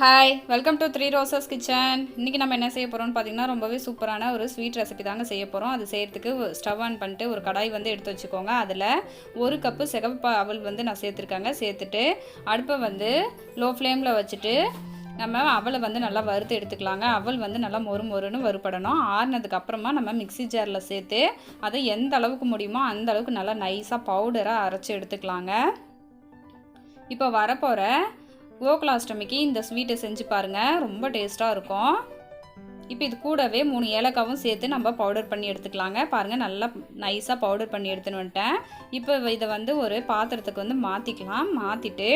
Hi welcome to three roses kitchen இன்றைக்கி நம்ம என்ன செய்ய போகிறோம்னு பார்த்திங்கன்னா ரொம்பவே சூப்பரான ஒரு ஸ்வீட் ரெசிபி தாங்க செய்ய போகிறோம் அது செய்கிறதுக்கு ஸ்டவ் ஆன் பண்ணிட்டு ஒரு கடாய் வந்து எடுத்து வச்சுக்கோங்க. அதில் ஒரு கப்பு சிகப்பு அவல் வந்து நான் சேர்த்துருக்காங்க. சேர்த்துட்டு அடுப்பை வந்து லோ ஃப்ளேமில் வச்சுட்டு நம்ம அவலை வந்து நல்லா வறுத்து எடுத்துக்கலாங்க. அவல் வந்து நல்லா மொறு மொறுன்னு வறுபடணும். ஆறுனதுக்கு அப்புறமா நம்ம மிக்ஸி ஜாரில் சேர்த்து அதை எந்த அளவுக்கு முடியுமோ அந்த அளவுக்கு நல்லா நைஸாக பவுடராக அரைச்சி எடுத்துக்கலாங்க. இப்போ வரப்போகிற கோகுலாஷ்டமிக்கு இந்த ஸ்வீட்டை செஞ்சு பாருங்கள் ரொம்ப டேஸ்ட்டாக இருக்கும். இப்போ இது கூடவே மூணு ஏலக்காவும் சேர்த்து நம்ம பவுடர் பண்ணி எடுத்துக்கலாங்க. பாருங்கள் நல்லா நைஸாக பவுடர் பண்ணி எடுத்துன்னு வந்துட்டேன். இப்போ இதை வந்து ஒரு பாத்திரத்துக்கு வந்து மாற்றிக்கலாம் மாற்றிட்டு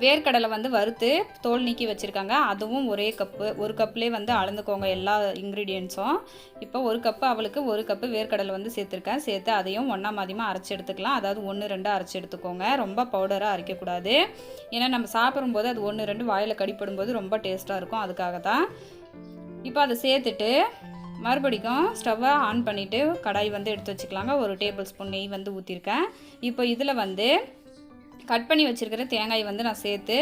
வேர்க்கடலை வந்து வறுத்து தோல் நீக்கி வச்சுருக்காங்க. அதுவும் ஒரே கப்பு. ஒரு கப்லேயே வந்து அளந்துக்கோங்க எல்லா இன்க்ரீடியன்ஸும் இப்போ ஒரு கப்பு அவளுக்கு ஒரு கப்பு வேர்க்கடலை வந்து சேர்த்துருக்கேன். சேர்த்து அதையும் ஒன்றா மாதியமாக அரைச்சி எடுத்துக்கலாம். அதாவது ஒன்று ரெண்டு அரைச்சி எடுத்துக்கோங்க. ரொம்ப பவுடராக அரைக்கக்கூடாது. ஏன்னா நம்ம சாப்பிடும்போது அது ஒன்று ரெண்டு வாயில் கடிப்படும்போது ரொம்ப டேஸ்ட்டாக இருக்கும். அதுக்காக தான். இப்போ அதை சேர்த்துட்டு மறுபடிக்கும் ஸ்டவ்வை ஆன் பண்ணிவிட்டு கடாய் வந்து எடுத்து வச்சுக்கலாங்க. ஒரு டேபிள் ஸ்பூன் நெய் வந்து ஊற்றிருக்கேன் இப்போ இதில் வந்து கட் பண்ணி வச்சுருக்கிற தேங்காய் வந்து நான் சேர்த்து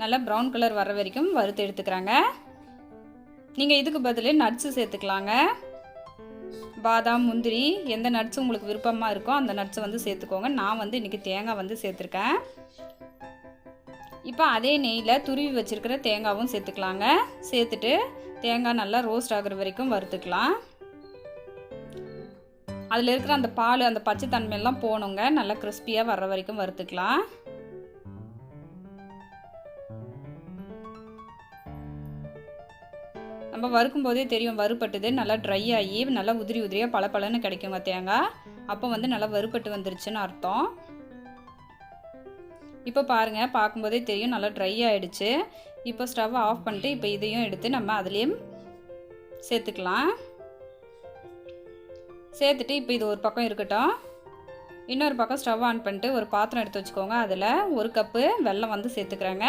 நல்லா ப்ரௌன் கலர் வர வரைக்கும் வறுத்து எடுத்துக்கிறாங்க. நீங்கள் இதுக்கு பதில் நட்ஸு சேர்த்துக்கலாங்க. பாதாம் முந்திரி எந்த நட்ஸும் உங்களுக்கு விருப்பமாக இருக்கோ அந்த நட்ஸை வந்து சேர்த்துக்கோங்க. நான் வந்து இன்றைக்கி தேங்காய் வந்து சேர்த்துருக்கேன். இப்போ அதே நெய்யில் துருவி வச்சுருக்கிற தேங்காவும் சேர்த்துக்கலாங்க. சேர்த்துட்டு தேங்காய் நல்லா ரோஸ்ட் ஆகுற வரைக்கும் வறுத்துக்கலாம். அதில் இருக்கிற அந்த பால் அந்த பச்சை தன்மையெல்லாம் போகணுங்க நல்லா கிறிஸ்பியாக வர்ற வரைக்கும் வறுத்துக்கலாம். நம்ம வறுக்கும் போதே தெரியும் வறுப்பட்டது நல்லா ட்ரை ஆகி நல்லா உதிரி உதிரியாக பல பலன்னு கிடைக்குங்க தேங்காய் அப்போ வந்து நல்லா வறுப்பட்டு வந்துருச்சுன்னு அர்த்தம். இப்போ பாருங்கள் பார்க்கும்போதே தெரியும் நல்லா ட்ரை ஆகிடுச்சு இப்போ ஸ்டவ் ஆஃப் பண்ணிட்டு இப்போ இதையும் எடுத்து நம்ம அதுலேயும் சேர்த்துக்கலாம். சேர்த்துட்டு இப்போ இது ஒரு பக்கம் இருக்கட்டும். இன்னொரு பக்கம் ஸ்டவ் ஆன் பண்ணிட்டு ஒரு பாத்திரம் எடுத்து வச்சுக்கோங்க. அதில் ஒரு கப்பு வெல்லம் வந்து சேர்த்துக்கிறேங்க.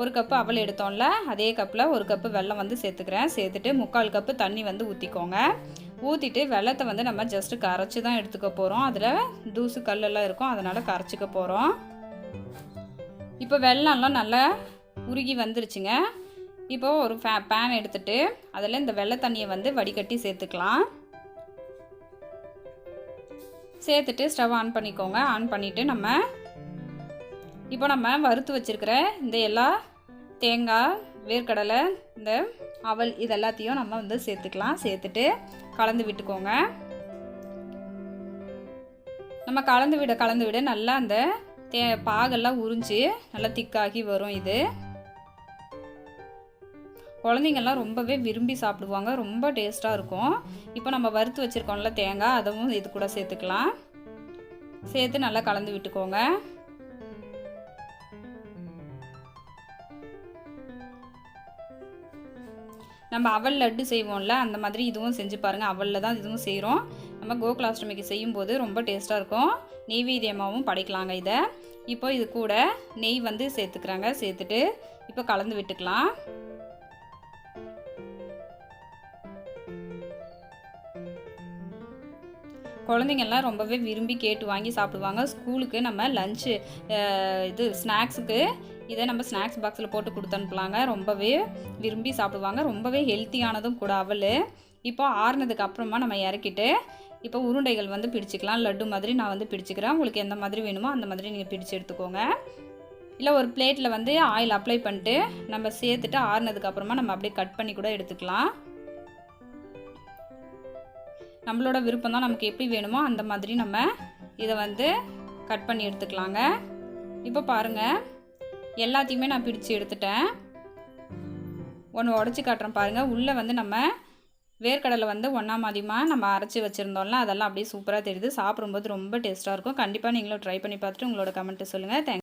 ஒரு கப்பு அவல் எடுத்தோம்ல அதே கப்பில் ஒரு கப்பு வெல்லம் வந்து சேர்த்துக்கிறேன். சேர்த்துட்டு முக்கால் கப்பு தண்ணி வந்து ஊற்றிக்கோங்க ஊற்றிட்டு வெள்ளத்தை வந்து நம்ம ஜஸ்ட்டு கரைச்சி தான் எடுத்துக்க போகிறோம் அதில் தூசு கல்லெல்லாம் இருக்கும் அதனால் கரைச்சிக்க போகிறோம் இப்போ வெள்ளம்லாம் நல்லா உருகி வந்துருச்சுங்க. இப்போது ஒரு ஃபே பேன் எடுத்துகிட்டு அதில் இந்த வெள்ளை தண்ணியை வந்து வடிகட்டி சேர்த்துக்கலாம். சேர்த்துட்டு ஸ்டவ் ஆன் பண்ணிக்கோங்க. ஆன் பண்ணிவிட்டு நம்ம இப்போ நம்ம வறுத்து வச்சுருக்கிற இந்த எல்லா தேங்காய் வேர்க்கடலை இந்த அவல் இது எல்லாத்தையும் நம்ம வந்து சேர்த்துக்கலாம். சேர்த்துட்டு கலந்து விட்டுக்கோங்க. நம்ம கலந்து விட கலந்து விட நல்லா அந்த தே பாகெல்லாம் உறிஞ்சி நல்லா திக்காகி வரும் இது. குழந்தைங்கள்லாம் ரொம்பவே விரும்பி சாப்பிடுவாங்க. ரொம்ப டேஸ்ட்டாக இருக்கும். இப்போ நம்ம வறுத்து வச்சுருக்கோம்ல தேங்காய் அதுவும் இது கூட சேர்த்துக்கலாம். சேர்த்து நல்லா கலந்து விட்டுக்கோங்க. நம்ம அவல் லட்டு செய்வோம்ல அந்த மாதிரி இதுவும் செஞ்சு பாருங்கள் அவலில் தான் இதுவும் செய்கிறோம் நம்ம கோகுலாஷ்டமிக்கு செய்யும்போது ரொம்ப டேஸ்ட்டாக இருக்கும். நெய்வேதியமாகவும் படைக்கலாங்க இதை. இப்போ இது கூட நெய் வந்து சேர்த்துக்கிறாங்க. சேர்த்துட்டு இப்போ கலந்து விட்டுக்கலாம். குழந்தைங்கள்லாம் ரொம்பவே விரும்பி கேட்டு வாங்கி சாப்பிடுவாங்க. ஸ்கூலுக்கு நம்ம லஞ்சு இது ஸ்நாக்ஸுக்கு இதை நம்ம ஸ்நாக்ஸ் பாக்ஸில் போட்டு கொடுத்து அனுப்பலாங்க. ரொம்பவே விரும்பி சாப்பிடுவாங்க. ரொம்பவே ஹெல்த்தியானதும் கூட அவள். இப்போ ஆறுனதுக்கு அப்புறமா நம்ம இறக்கிட்டு இப்போ உருண்டைகள் வந்து பிடிச்சிக்கலாம். லட்டு மாதிரி நான் வந்து பிடிச்சிக்கிறேன். உங்களுக்கு எந்த மாதிரி வேணுமோ அந்த மாதிரி நீங்கள் பிடிச்சி எடுத்துக்கோங்க. இல்லை ஒரு பிளேட்டில் வந்து ஆயில் அப்ளை பண்ணிட்டு நம்ம சேர்த்துட்டு ஆறுனதுக்கு அப்புறமா நம்ம அப்படியே கட் பண்ணி கூட எடுத்துக்கலாம். நம்மளோட விருப்பம் தான் நமக்கு எப்படி வேணுமோ அந்த மாதிரி நம்ம இதை வந்து கட் பண்ணி எடுத்துக்கலாங்க. இப்போ பாருங்கள் எல்லாத்தையுமே நான் பிடிச்சி எடுத்துட்டேன். ஒன்று உடச்சி காட்டுறேன் பாருங்கள் உள்ளே வந்து நம்ம வேர்க்கடலை வந்து ஒன்றா மாதியமாக நம்ம அரைச்சி வச்சுருந்தோம்ல அதெல்லாம் அப்படியே சூப்பராக தெரியுது. சாப்பிடும்போது ரொம்ப டேஸ்ட்டாக இருக்கும். கண்டிப்பாக நீங்களும் ட்ரை பண்ணி பார்த்துட்டு உங்களோட கமெண்ட்டு சொல்லுங்கள் தேங்க்